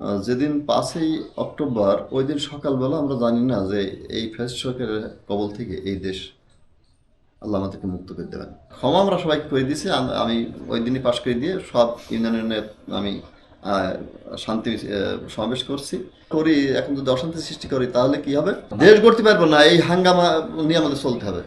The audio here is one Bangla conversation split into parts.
যেদিন পাঁচই অক্টোবর, ওই দিন সকালবেলা আমরা জানি না যে এই ফেস সরকারের কবল থেকে এই দেশ আল্লাহ আমাদেরকে মুক্ত করে দেবেন। ক্ষমা আমরা সবাই করে দিয়েছি। আমি ওই দিনই পাশ করে দিয়ে সব ইউনিয়নের আমি শান্তি সমাবেশ করছি। করি, এখন যদি অশান্তি সৃষ্টি করি, তাহলে কি হবে? দেশ গড়তে পারব না, এই হাঙ্গামা নিয়ে আমাদের চলতে হবে।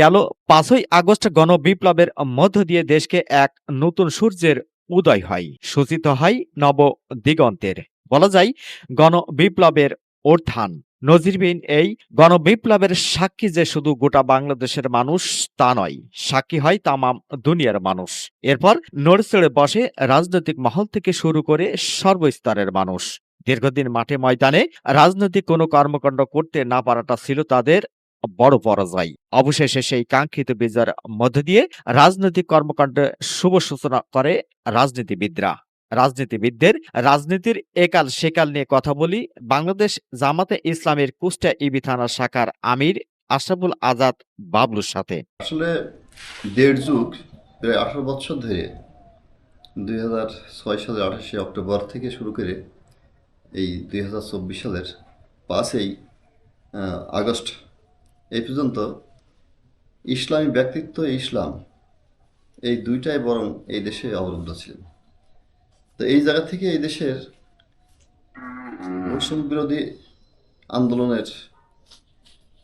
গেল পাঁচই আগস্ট গণবিপ্লবের মধ্য দিয়ে দেশকে এক নতুন সূর্যের উদয় হয়, সূচিত হয় নব দিগন্তের বলা যায়, গণবিপ্লবের অর্থান নজিরবিহীন এই গণবিপ্লবের সাক্ষী যে শুধু গোটা বাংলাদেশের মানুষ তা নয়, সাক্ষী হয় তামাম দুনিয়ার মানুষ। এরপর নড়চড়ে বসে রাজনৈতিক মহল থেকে শুরু করে সর্বস্তরের মানুষ। দীর্ঘদিন মাঠে ময়দানে রাজনৈতিক কোনো কর্মকাণ্ড করতে না পারাটা ছিল তাদের বড় পরাজয়। অবশেষে সেই কাঙ্ক্ষিত বিজয়ের মধ্য দিয়ে রাজনৈতিক কর্মকাণ্ডে শুভ সূচনা করে রাজনীতিবিদরা। রাজনীতিবিদদের রাজনীতির একাল সেকাল নিয়ে কথা বলি বাংলাদেশ জামাতে ইসলামের কুষ্টা ইবি থানা শাখার আমির আশরাফুল আজাদ বাবলুর সাথে। আসলে দেড় যুগ, প্রায় আঠারো বছর ধরে দুই হাজার ছয় সালের আঠাশে অক্টোবর থেকে শুরু করে এই দুই হাজার চব্বিশ সালের পাঁচই আগস্ট এই পর্যন্ত ইসলামী ব্যক্তিত্ব ইসলাম এই দুইটাই বরং এই দেশে অবলুপ্ত ছিল তো এই জায়গা থেকে এই দেশের বৈষম্য বিরোধী আন্দোলনের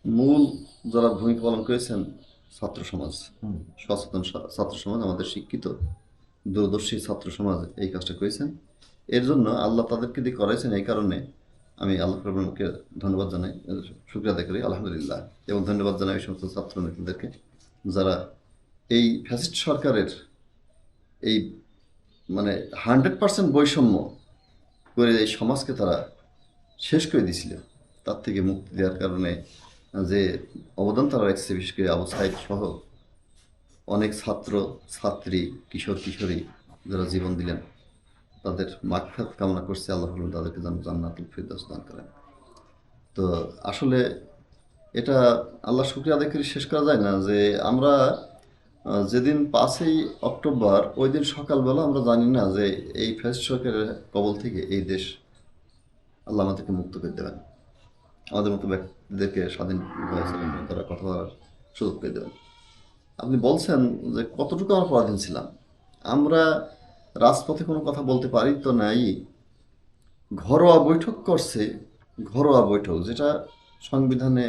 মূল যারা ভূমিকা পালন করেছেন ছাত্র সমাজ সচেতন ছাত্র সমাজ আমাদের শিক্ষিত দূরদর্শী ছাত্র সমাজ এই কাজটা করেছেন। এর জন্য আল্লাহ তাদেরকে দিয়ে করাইছেন এই কারণে আমি আল্লাহ রবকে ধন্যবাদ জানাই, শুক্রিয়া আদায় করি, আলহামদুলিল্লাহ। এবং ধন্যবাদ জানাই এই সমস্ত ছাত্র নেতাদেরকে যারা এই ফ্যাসিস্ট সরকারের এই মানে হান্ড্রেড পার্সেন্ট বৈষম্য করে এই সমাজকে তারা শেষ করে দিয়েছিল, তার থেকে মুক্তি দেওয়ার কারণে যে অবদান তারা রেখেছে, বিশেষ করে আবু সাইদ সহ অনেক ছাত্র, ছাত্রী, কিশোর, কিশোরী যারা জীবন দিলেন। তাদের মাগফিরাত কামনা করছে, আল্লাহ তাদেরকে যেন জান্নাতুল ফিরদৌস দান করেন। তো আসলে এটা আল্লাহ শুক্রিয়া আদায় করে শেষ করা যায় না যে আমরা যেদিন পাঁচই অক্টোবর, ওই দিন সকালবেলা আমরা জানি না যে এই ফেস সরকারের কবল থেকে এই দেশ আল্লাহ আমাদেরকে মুক্ত করে দেবেন। আমাদের মতো ব্যক্তিদেরকে স্বাধীন তারা কথা বলার সুযোগ পেয়ে দেবেন। আপনি বলছেন যে কতটুকু আমরা পরাধীন ছিলাম। আমরা রাজপথে কোনো কথা বলতে পারি তো নাই ঘরোয়া বৈঠক করছে, ঘরোয়া বৈঠক, যেটা সংবিধানে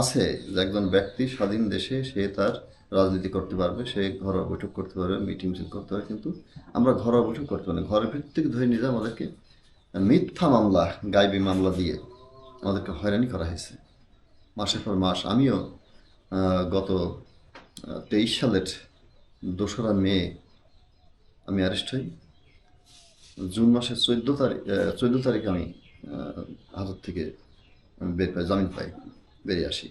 আছে যে একজন ব্যক্তি স্বাধীন দেশে সে তার রাজনীতি করতে পারবে, সে ঘরোয়া বৈঠক করতে পারবে, মিটিং মিছিল করতে পারবে, কিন্তু আমরা ঘরোয়া বৈঠক করতে পারি। ঘরের ভিতর থেকে ধরে নিয়ে আমাদেরকে মিথ্যা মামলা, গাইবি মামলা দিয়ে আমাদেরকে হয়রানি করা হয়েছে মাসের পর মাস আমিও গত তেইশ সালের দোসরা মে আমি অ্যারেস্ট হই। জুন মাসের চোদ্দ তারিখ চোদ্দ তারিখ আমি হাজত থেকে বের পাই, জামিন পাই, বেরিয়ে আসি।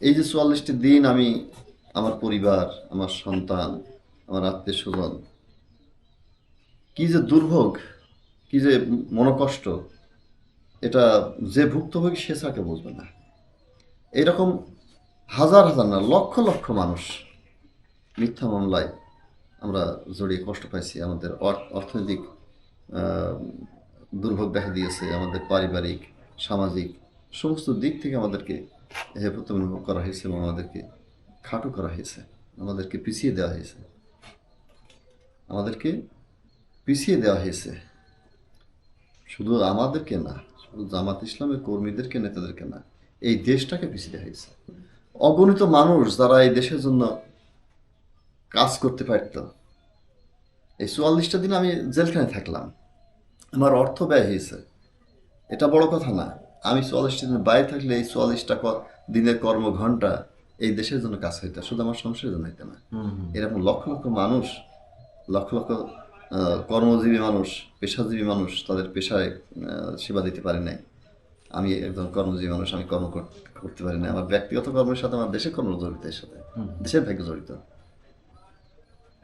এই যে চুয়াল্লিশটি দিন আমি আমার পরিবার, আমার সন্তান, আমার আত্মীয় স্বজন কি যে দুর্ভোগ, কি যে মনোকষ্ট, এটা যে ভুক্তভোগী সে ছাড়া বুঝবে না। এরকম হাজার হাজার না, লক্ষ লক্ষ মানুষ মিথ্যা মামলায় আমরা জড়িয়ে কষ্ট পাইছি। আমাদের অর- অর্থনৈতিক দুর্ভোগ দেখা দিয়েছে। আমাদের পারিবারিক, সামাজিক সমস্ত দিক থেকে আমাদেরকে হেফত অনুভব করা হয়েছে এবং আমাদেরকে খাটো করা হয়েছে। আমাদেরকে পিছিয়ে দেওয়া হয়েছে। আমাদেরকে পিছিয়ে দেওয়া হয়েছে। শুধু আমাদেরকে না, শুধু জামাত ইসলামের কর্মীদেরকে, নেতাদেরকে না, এই দেশটাকে পিছিয়ে দেওয়া হয়েছে। অগণিত মানুষ যারা এই দেশের জন্য কাজ করতে পারত এই চুয়াল্লিশটা দিন আমি জেলখানায় থাকলাম। আমার অর্থ ব্যয় হয়েছে। এটা বড় কথা না। আমি চুয়াল্লিশটা দিন বাইরে থাকলে এই চুয়াল্লিশটা দিনের কর্মঘণ্টা এই দেশের জন্য কাজ হইতো শুধু আমার সংসারের জন্য হইতো না। এরকম লক্ষ লক্ষ মানুষ লক্ষ লক্ষ কর্মজীবী মানুষ পেশাজীবী মানুষ তাদের পেশায় সেবা দিতে পারে নাই। আমি একজন কর্মজীবী মানুষ আমি কর্ম করতে পারি না আমার ব্যক্তিগত কর্মের সাথে আমার দেশের কর্ম জড়িত এর সাথে। দেশের ভাগ্য জড়িত।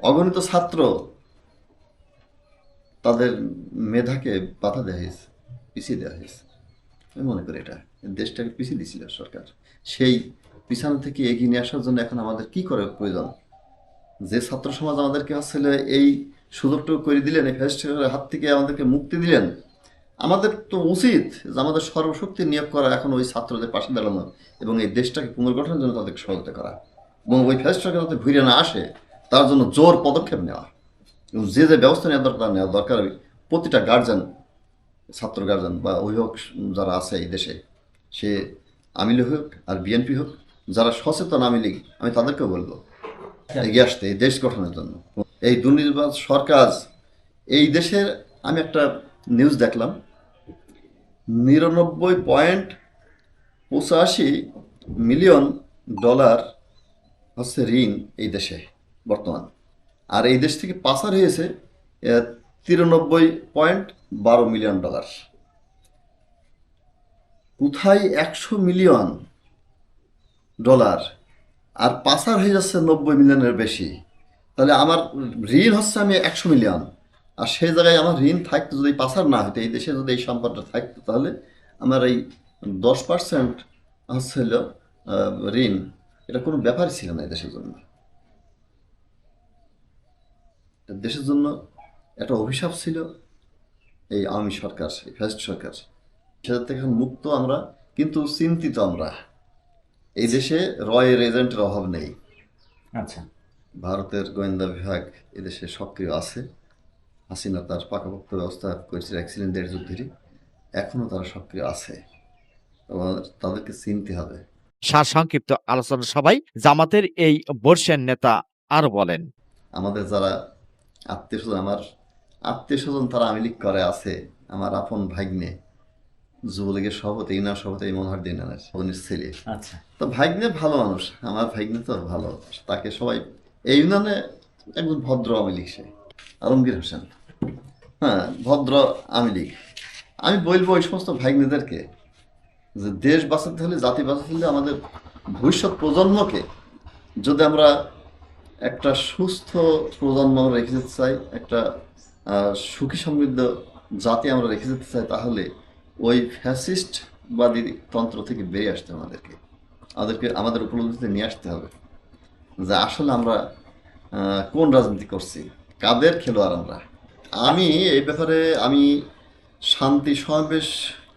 অগণিত ছাত্র তাদের মেধাকে বাধা দেওয়া হয়েছে, পিছিয়ে দেওয়া হয়েছে। আমি মনে করি এটা। দেশটাকে পিছিয়ে দিয়েছিল সরকার। সেই পিছানো থেকে এগিয়ে নিয়ে আসার জন্য এখন আমাদের কি করে প্রয়োজন? যে ছাত্র সমাজ আমাদেরকে আসলে এই সুযোগটুকু করে দিলেন, এই ফেস্টিভ্যালের হাত থেকে আমাদেরকে মুক্তি দিলেন, আমাদের তো উচিত যে আমাদের সর্বশক্তি নিয়োগ করা এখন ওই ছাত্রদের পাশে দাঁড়ানো এবং এই দেশটাকে পুনর্গঠনের জন্য তাদেরকে সহায়তা করা। এবং ওই ফেস্টটাকে যাতে ঘুরে না আসে তার জন্য জোর পদক্ষেপ নেওয়া। এবং যে যে ব্যবস্থা নেওয়া দরকার নেওয়া দরকার প্রতিটা গার্জেন ছাত্র গার্জেন বা অভিভাবক যারা আছে এই দেশে, সে আমিলি হোক আর বিএনপি হোক, যারা সচেতন আওয়ামী লীগ, আমি তাদেরকেও বলব, এগিয়ে আসতে এই দেশ গঠনের জন্য। এই দুর্নীতিবাদ সরকার এই দেশের, আমি একটা নিউজ দেখলাম, নিরানব্বই পয়েন্ট পঁচাশি মিলিয়ন ডলার হচ্ছে ঋণ এই দেশে। বর্তমান। আর এই দেশ থেকে পাচার হয়েছে তিরানব্বই পয়েন্ট বারো মিলিয়ন ডলার। কোথায় একশো মিলিয়ন ডলার আর পাচার হয়ে যাচ্ছে নব্বই মিলিয়নের বেশি? তাহলে আমার ঋণ হচ্ছে আমি একশো মিলিয়ন। আর সেই জায়গায় আমার ঋণ থাকতো যদি পাচার না হতো এই দেশে যদি এই সম্পদটা থাকতো, তাহলে আমার এই দশ পার্সেন্ট হচ্ছে হলো ঋণ। এটা কোনো ব্যাপারই ছিল না এই দেশের জন্য। দেশের জন্য একটা অভিশাপ ছিল এই আওয়ামী সরকার এই ফ্যাসিস্ট সরকার। সেটা থেকে এখন মুক্ত আমরা কিন্তু চিন্তিত আমরা। এই দেশে রয়ের এজেন্টের অভাব নেই। আচ্ছা। ভারতের গোয়েন্দা বিভাগ এদেশে সক্রিয় আছে। হাসিনা তার পাকাপোক্ত ব্যবস্থা করেছে রাখছিলেন দেড় যুগ ধরে এখনও তারা সক্রিয় আছে। এবং তাদেরকে চিনতে হবে। সার সংক্ষিপ্ত আলোচনা সভায় জামাতের এই বর্ষের নেতা আর বলেন। আমাদের যারা আত্মীয় স্বজন আমার আত্মীয় স্বজন তারা আমি লীগ করে আছে আমার আপন ভাগ্নে। যুবলীগের সভাপতি ইনার সভাপতি মনোহর দিনানের বোনের ছেলে। আচ্ছা। তো ভাগ্নে ভালো মানুষ আমার ভাগ্নে তো ভালো। তাকে সবাই এই ইউনিয়নে একজন ভদ্র আমি লিখছে আলমগীর হোসেন। হ্যাঁ ভদ্র আমি লিখ আমি বলব ওই সমস্ত ভাগ্নেদেরকে যে দেশ বাঁচাতে হলে জাতি বাঁচাতে হলে আমাদের ভবিষ্যৎ প্রজন্মকে যদি আমরা একটা সুস্থ প্রজন্ম আমরা রেখে যেতে চাই, একটা সুখী সমৃদ্ধ জাতি আমরা রেখে যেতে চাই, তাহলে ওই ফ্যাসিস্টবাদী তন্ত্র থেকে বেরিয়ে আসতে আমাদেরকে। আমাদেরকে, আমাদের উপলব্ধিতে নিয়ে আসতে হবে। যে আসলে আমরা কোন রাজনীতি করছি? কাদের খেলোয়াড় আমরা? আমি এই ব্যাপারে, আমি শান্তি সমাবেশ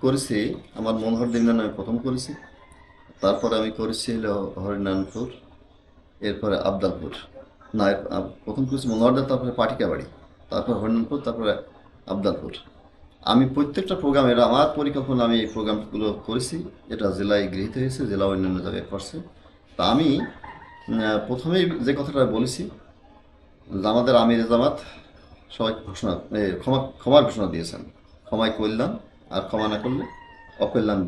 করেছি, আমার মনোহর দিন আমি প্রথম করেছি। তারপরে আমি করেছি হলো হরিনারায়ণপুর এরপরে আবদালপুর। না প্রথম করেছি মনোহরদার তারপরে পাটিকাবাড়ি, তারপর হরিনারায়ণপুর তারপরে আবদালপুর। আমি প্রত্যেকটা প্রোগ্রামের আমার পরিকল্পনা, আমি এই প্রোগ্রামগুলো করেছি, এটা জেলায় গৃহীত হয়েছে, জেলা অন্যান্য জায়গায় করছে। তা আমি প্রথমেই যে কথাটা বলেছি আমাদের আমির জামাত সবাই ঘোষণা ক্ষমা, ক্ষমার ঘোষণা দিয়েছেন। ক্ষমায় কল্যাণ আর ক্ষমা না করলে অকল্যাণ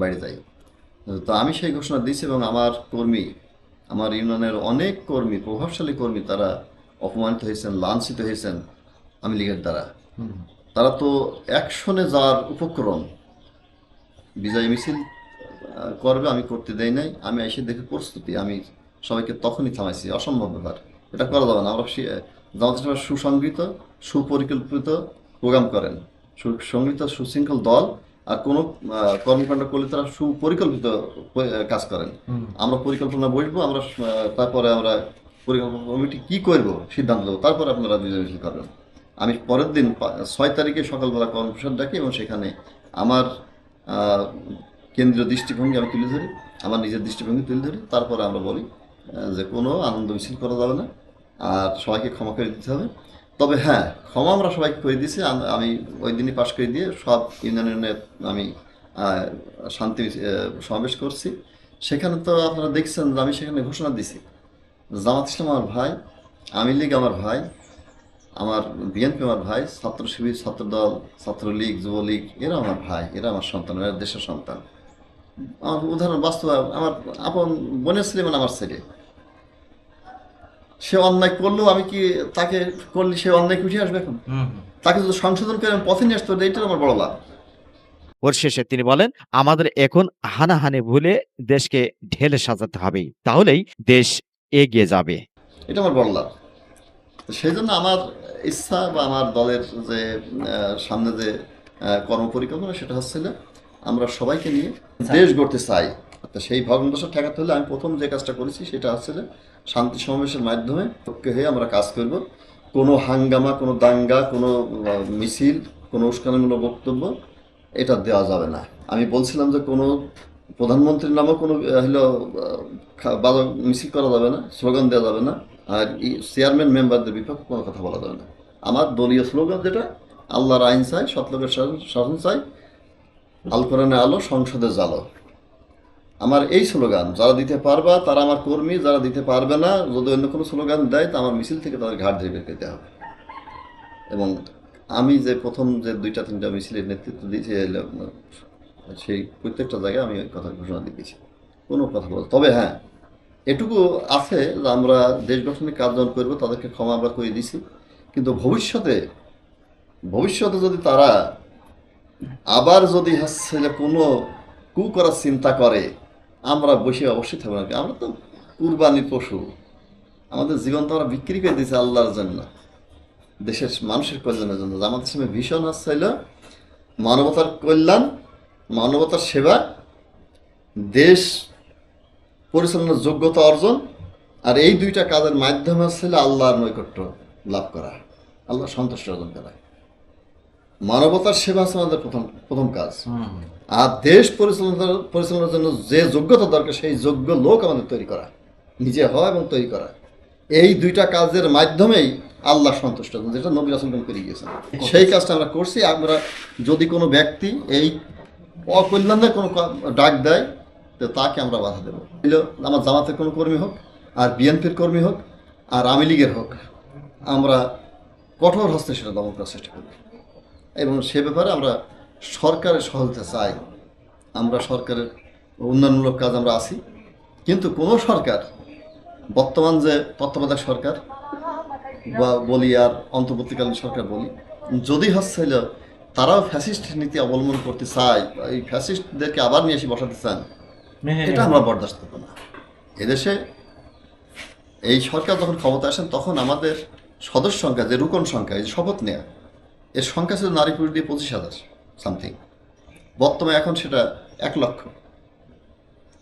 বাইরে যায়। তো আমি সেই ঘোষণা দিয়েছি এবং আমার কর্মী আমার ইউনিয়নের অনেক কর্মী প্রভাবশালী কর্মী তারা অপমানিত হয়েছেন লাঞ্ছিত হয়েছেন আমি লীগের দ্বারা। তারা তো অ্যাকশনে যাওয়ার উপক্রম বিজয় মিছিল করবে আমি করতে দেই নাই আমি এসে দেখে প্রস্তুতি আমি সবাইকে তখনই থামাইছি অসম্ভব ব্যাপার। এটা করা যাবে না আমরা সে- জামাত ইসলামের সুপরিকল্পিত প্রোগ্রাম করেন। সুসংগৃহীত সুশৃঙ্খল দল কোনো কর্মকাণ্ড করলে তারা সুপরিকল্পিত কাজ করেন। আমরা পরিকল্পনা বসবো আমরা তারপরে আমরা পরিকল্পনা কমিটি কি করব সিদ্ধান্ত দেবো তারপরে আপনারা মিছিল করবেন। আমি পরের দিন ছয় তারিখে সকালবেলা কর্মপ্রসাদ ডাকি এবং সেখানে আমার কেন্দ্রীয় দৃষ্টিভঙ্গি আমি তুলে ধরি আমার নিজের দৃষ্টিভঙ্গি তুলে ধরি তারপরে আমরা বলি যে কোনো আনন্দ মিছিল করা যাবে না আর সবাইকে ক্ষমা করে দিতে হবে। তবে হ্যাঁ ক্ষমা আমরা সবাইকে করে দিয়েছি। আম- আমি ওই দিনই পাশ করে দিয়ে সব ইউনিয়নের আমি শান্তি সমাবেশ করছি। সেখানে তো আপনারা দেখছেন যে আমি সেখানে ঘোষণা দিছি জামাত ইসলাম আমার ভাই আমি লীগ আমার ভাই, আমার বিএনপি আমার ভাই, ছাত্র শিবির ছাত্রদল ছাত্রলীগ যুবলীগ এরা আমার ভাই, এরা আমার সন্তান, এরা দেশের সন্তান। আমার উদাহরণ, বাস্তব, আমার আপন বোনের ছেলে মানে আমার ছেলে। সে অন্যায় করলেও আমি কি তাকে করলে সে অন্যায় কি উঠে আসবে এখন? তাকে যদি সংশোধন করে আমি পথে নিয়ে আসতে পারি এইটাই আমার বড় লাভ। ওর শেষে তিনি বলেন আমাদের এখন হানাহানি ভুলে দেশকে ঢেলে সাজাতে হবে তাহলেই দেশ এগিয়ে যাবে। এটা আমার বড় লাভ। তো সেই জন্য আমার ইচ্ছা বা আমার দলের যে আহ, সামনে যে কর্মপরিকল্পনা সেটা হচ্ছে যে আমরা সবাইকে নিয়ে দেশ গড়তে চাই। তা সেই ভগ্নদশা ঠেকাতে হলে আমি প্রথম যে কাজটা করেছি সেটা হচ্ছে যে শান্তি সমাবেশের মাধ্যমে ঐক্য হয়ে আমরা কাজ করব। কোনো হাঙ্গামা, কোনো দাঙ্গা, কোনো মিছিল, কোনো উস্কানিমূলক বক্তব্য এটা দেওয়া যাবে না। আমি বলছিলাম যে কোনো প্রধানমন্ত্রীর নামও কোনো হলো বাজার মিছিল করা যাবে না, স্লোগান দেওয়া যাবে না। আর চেয়ারম্যান, মেম্বারদের বিপক্ষে কোনো কথা বলা যাবে না। আমার দলীয় স্লোগান যেটা, আল্লাহর আইন চাই, সৎলোকের শাসন চাই, আল কোরআনে আলো সংসদে জালো। আমার এই স্লোগান, যারা দিতে পারবা তারা আমার কর্মী, যারা দিতে পারবে না, যদি অন্য কোনো স্লোগান দেয়, তা আমার মিছিল থেকে তাদের ঘাট ধরে করতে হবে। এবং আমি যে প্রথম যে দুইটা, তিনটা মিছিলের নেতৃত্ব দিয়েছি সেই প্রত্যেকটা জায়গায় আমি ওই কথা ঘোষণা দিয়েছি। কোনো কথা বল তবে হ্যাঁ এটুকু আছে যে আমরা দেশ গঠনের কাজ করব, তাদেরকে ক্ষমা আমরা করে দিছি কিন্তু ভবিষ্যতে ভবিষ্যতে যদি তারা আবার যদি হচ্ছে কোনো কু করার চিন্তা করে আমরা বসে অবশ্যই থাকব না। আমরা তো কুরবানির পশু। আমাদের জীবন তো আমরা বিক্রি করে দিয়েছি আল্লাহর জন্য। দেশের মানুষের কল্যাণের জন্য। আমাদের সামনে ভীষণ হচ্ছে মানবতার কল্যাণ, মানবতার সেবা, দেশ পরিচালনার যোগ্যতা অর্জন। আর এই দুইটা কাজের মাধ্যমে হচ্ছে আল্লাহর নৈকট্য লাভ করা। আল্লাহ সন্তুষ্ট অর্জন করা। মানবতার সেবা হচ্ছে আমাদের প্রথম প্রথম কাজ। আর দেশ পরিচালনার পরিচালনার জন্য যে যোগ্যতা দরকার সেই যোগ্য লোক আমাদের তৈরি করা। নিজে হওয়া এবং তৈরি করা। এই দুইটা কাজের মাধ্যমেই আল্লাহ সন্তুষ্ট হন, যেটা নবী রাসুল করে গিয়েছেন সেই কাজটা আমরা করছি। আমরা যদি কোনো ব্যক্তি এই অকল্যাণের কোনো ডাক দেয় তো তাকে আমরা বাধা দেবো। আমার জামাতের কোনো কর্মী হোক আর বিএনপির কর্মী হোক আর আওয়ামী লীগের হোক আমরা কঠোর হস্তে সেটা দমন করার চেষ্টা করব। এবং সে ব্যাপারে আমরা সরকারের সহযোগিতা চাই। আমরা সরকারের উন্নয়নমূলক কাজ আমরা আছি। কিন্তু কোনো সরকার বর্তমান যে তত্ত্বাবধায়ক সরকার বা বলি আর অন্তর্বর্তীকালীন সরকার বলি যদি হচ্ছে তারাও ফ্যাসিস্ট নীতি অবলম্বন করতে চায় এই ফ্যাসিস্টদেরকে আবার নিয়ে এসে বসাতে চান এটা আমরা বরদাস্ত করব না। এদেশে এই সরকার যখন ক্ষমতা আসেন তখন আমাদের সদস্য সংখ্যা যে রুকন সংখ্যা এই যে শপথ নেয়া এর সংখ্যা ছিল নারী পুরুষ দিয়ে পঁচিশ হাজার সামথিং বর্তমানে এখন সেটা এক লক্ষ।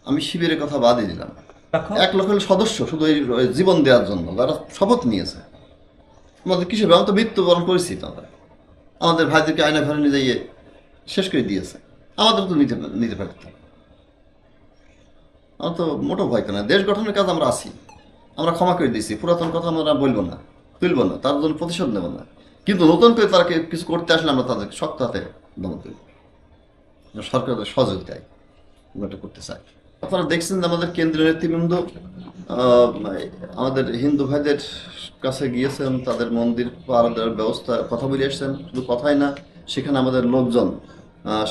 আমি শিবিরের কথা বাদই দিলাম। এক লক্ষ সদস্য শুধু এই জীবন দেওয়ার জন্য। যারা শপথ নিয়েছে। আমাদের কিসের আমরা তো মৃত্যুবরণ করেছি তো আমরা। আমাদের ভাইদেরকে আয়না ঘরে নিয়ে যাইয়ে শেষ করে দিয়েছে। আমাদের তো নিতে নিতে পারতাম আমার তো মোটো ভয় কেন দেশ গঠনের কাজ আমরা আছি। আমরা ক্ষমা করে দিয়েছি। পুরাতন কথা আমরা বলব না। তুলবো না। তার জন্য প্রতিশোধ নেব না। কিন্তু নতুন করে তারা কিছু করতে আসলে আমরা তাদেরকে শক্ত হাতে দমন করি সরকারের সহযোগিতায় এটা করতে চাই। আপনারা দেখছেন যে আমাদের কেন্দ্রীয় নেতৃবৃন্দ আমাদের হিন্দু ভাইদের কাছে গিয়েছেন, তাদের মন্দির পাহারা দেওয়ার ব্যবস্থা, কথা বলে এসছেন। শুধু কথাই না, সেখানে আমাদের লোকজন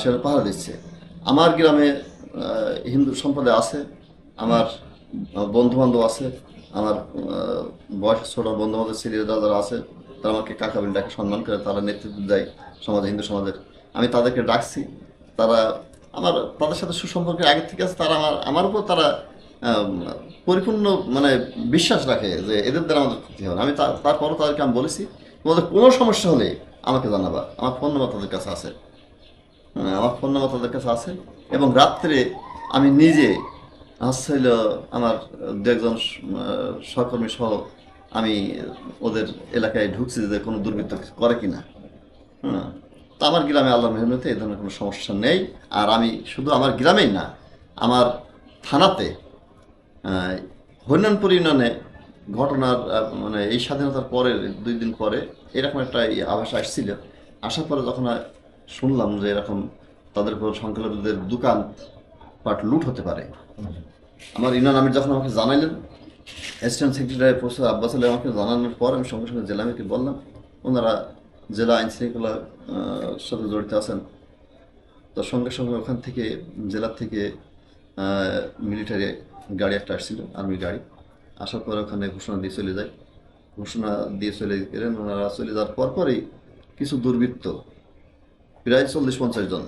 সেটা পাহারা দিচ্ছে। আমার গ্রামে হিন্দু সম্প্রদায় আছে, আমার বন্ধু বান্ধব আছে, আমার বয়স ছোট বন্ধু বান্ধব ছেলেরা যারা আছে। তারা আমাকে কাকা বলে ডাকে সম্মান করে তারা নেতৃত্ব দেয় সমাজে হিন্দু সমাজের। আমি তাদেরকে ডাকছি তারা আমার তাদের সাথে সুসম্পর্কের আগে থেকে আছে তারা আমার আমার উপর তারা পরিপূর্ণ মানে বিশ্বাস রাখে যে এদের দ্বারা আমাদের ক্ষতি হবে। আমি তারপরও তাদেরকে আমি বলেছি তোমাদের কোনো সমস্যা হলে আমাকে জানাবা। আমার ফোন নাম্বার তাদের কাছে আছে। হ্যাঁ, আমার ফোন নাম্বার তাদের কাছে আছে এবং রাত্রে আমি নিজে আসছিল আমার দু একজন সহকর্মী সহ আমি ওদের এলাকায় ঢুকছি যে কোনো দুর্বৃত্ত করে কিনা। হ্যাঁ। তা আমার গ্রামে আল্লাহ মেহনতে এই ধরনের কোনো সমস্যা নেই। আর আমি শুধু আমার গ্রামেই না আমার থানাতে হরিনানপুর ইউনিয়নে ঘটনার মানে এই স্বাধীনতার পরে দুই দিন পরে এরকম একটা আভাস আসছিল। আসার পরে যখন শুনলাম যে এরকম তাদের উপর সংখ্যালঘুদের দোকান পাট লুট হতে পারে। আমার ইউনিয়ন আমির যখন আমাকে জানাইলেন assistant secretary professor Abbas Ali আমাকে জানানোর পর আমি সঙ্গে সঙ্গে জেলা আমিরকে বললাম ওনারা জেলা আইন শৃঙ্খলা আহ, সাথে জড়িত আছেন। তো সঙ্গে সঙ্গে ওখান থেকে জেলার থেকে মিলিটারি গাড়ি একটা আসছিল আর্মি গাড়ি। আসার পরে ওখানে ঘোষণা দিয়ে চলে যায়। ঘোষণা দিয়ে চলে গেলেন ওনারা চলে যাওয়ার পরপরই কিছু দুর্বৃত্ত প্রায় চল্লিশ পঞ্চাশ জন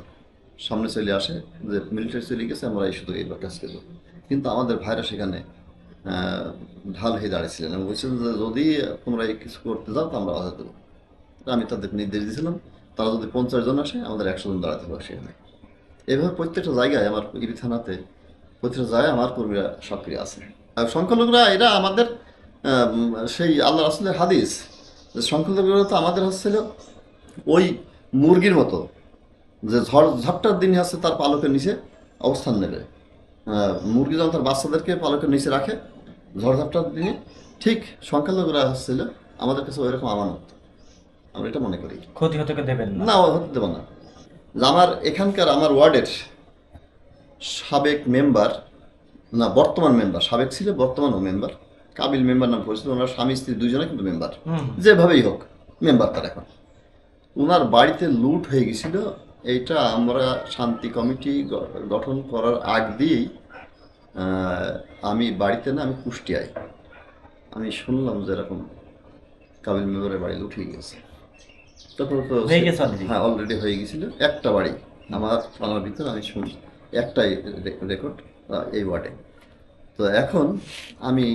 সামনে চলে আসে যে মিলিটারি চলে গেছে আমরা এই শুধু এইবার কাজ কিন্তু আমাদের ভাইরা সেখানে ঢাল হয়ে দাঁড়িয়েছিলেন। এবং বলছিলেন যে, যদি তোমরা এই কিছু করতে যাও, তো আমরা বাধা দেবো আমি তাদের নির্দেশ দিয়েছিলাম, তারা যদি পঞ্চাশ জন আসে, আমাদের একশো জন দাঁড়াতে হবে সেখানে। এভাবে প্রত্যেকটা জায়গায় আমার ইবি থানাতে প্রতিটা জায়গায় আমার কর্মীরা সক্রিয় আছে। আর সংখ্যালঘুরা, এরা আমাদের সেই আল্লাহ রাসুলের হাদিস সংখ্যালঘুরা তো আমাদের হচ্ছিল ওই মুরগির মতো, যে ঝড়, ঝড়টার দিন হচ্ছে তার পালকের নিচে অবস্থান নেবে। মুরগি যখন তার বাচ্চাদেরকে পালকের নিচে রাখে ঝড়ঝাপটার দিনে ঠিক সংখ্যালঘুরা হচ্ছিল আমাদের কাছে ওইরকম আমানত। আমরা এটা মনে করি। ক্ষতি হতে দেবেন না। হতে দেবো না। যে আমার এখানকার আমার ওয়ার্ডের সাবেক মেম্বার না বর্তমান মেম্বার সাবেক ছিল বর্তমানও মেম্বার কাবিল মেম্বার নাম পরিচিত ওনার স্বামী স্ত্রী দুজনে কিন্তু মেম্বার। যেভাবেই হোক মেম্বার তার এখন। ওনার বাড়িতে লুট হয়ে গেছিল এইটা আমরা শান্তি কমিটি গঠন করার আগ দিয়েই আমি বাড়িতে না আমি কুষ্টিয়ায়। আমি শুনলাম যে এরকম কাবিল মেম্বারের বাড়ি হয়ে গেছে। তখন তো হয়ে অলরেডি হয়ে গেছিল। একটা বাড়ি আমার থানার ভিতরে আমি শুনি একটাই রেকর্ড এই ওয়ার্ডে। তো এখন আমি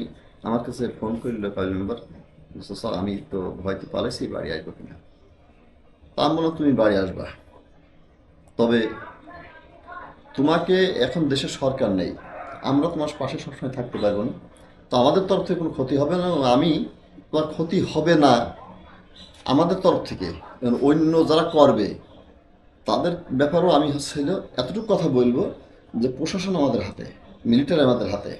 আমার কাছে ফোন করল কাবিল মেম্বার স্যার আমি তো ভয়তে পালাইছি বাড়ি আসব কিনা? তা বললাম তুমি বাড়ি আসবা। তবে তোমাকে এখন দেশের সরকার নেই। আমরা তোমার পাশে সবসময় থাকতে পারব না। তো আমাদের তরফ থেকে কোনো ক্ষতি হবে না আমি তোমার ক্ষতি হবে না। আমাদের তরফ থেকে অন্য যারা করবে, তাদের ব্যাপারেও আমি হচ্ছে এতটুকু কথা বলব যে প্রশাসন আমাদের হাতে মিলিটারি আমাদের হাতে।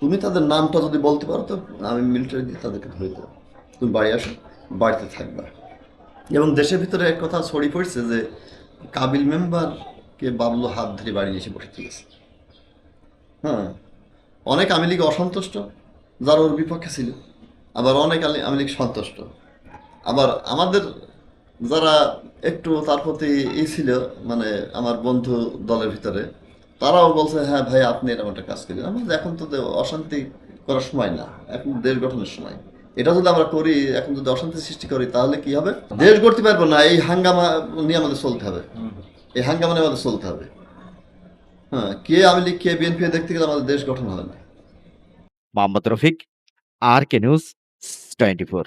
তুমি তাদের নামটা যদি বলতে পারো, তো আমি মিলিটারি দিয়ে তাদেরকে ধরে দেবো। তুমি বাড়ি আসো, বাড়িতে থাকবা। এবং দেশের ভিতরে এক কথা ছড়িয়ে পড়ছে যে কাবিল মেম্বারকে বাবলু হাত ধরে বাড়ি নিয়ে এসে বসে দিয়েছে হ্যাঁ। অনেক আওয়ামী লীগ অসন্তুষ্ট যারা ওর বিপক্ষে ছিল। আবার অনেক আওয়ামী লীগ সন্তুষ্ট। আবার আমাদের যারা একটু তার প্রতি ই ছিল মানে আমার বন্ধু দলের ভিতরে তারাও বলছে হ্যাঁ ভাই আপনি এরকম একটা কাজ আমরা বলছি, এখন তো অশান্তি করার সময় না। এখন দেশ গঠনের সময়। এটা যদি আমরা করি এখন যদি অশান্তি সৃষ্টি করি তাহলে কি হবে? দেশ গড়তে পারব না এই হাঙ্গামা নিয়ে আমাদের চলতে হবে। এই হাঙ্গামা নিয়ে আমাদের চলতে হবে। হ্যাঁ কে আওয়ামী লীগ, কে বিএনপি দেখতে গেলে আমাদের দেশ গঠন হবে না। Mohammad Rafiq R K news twenty four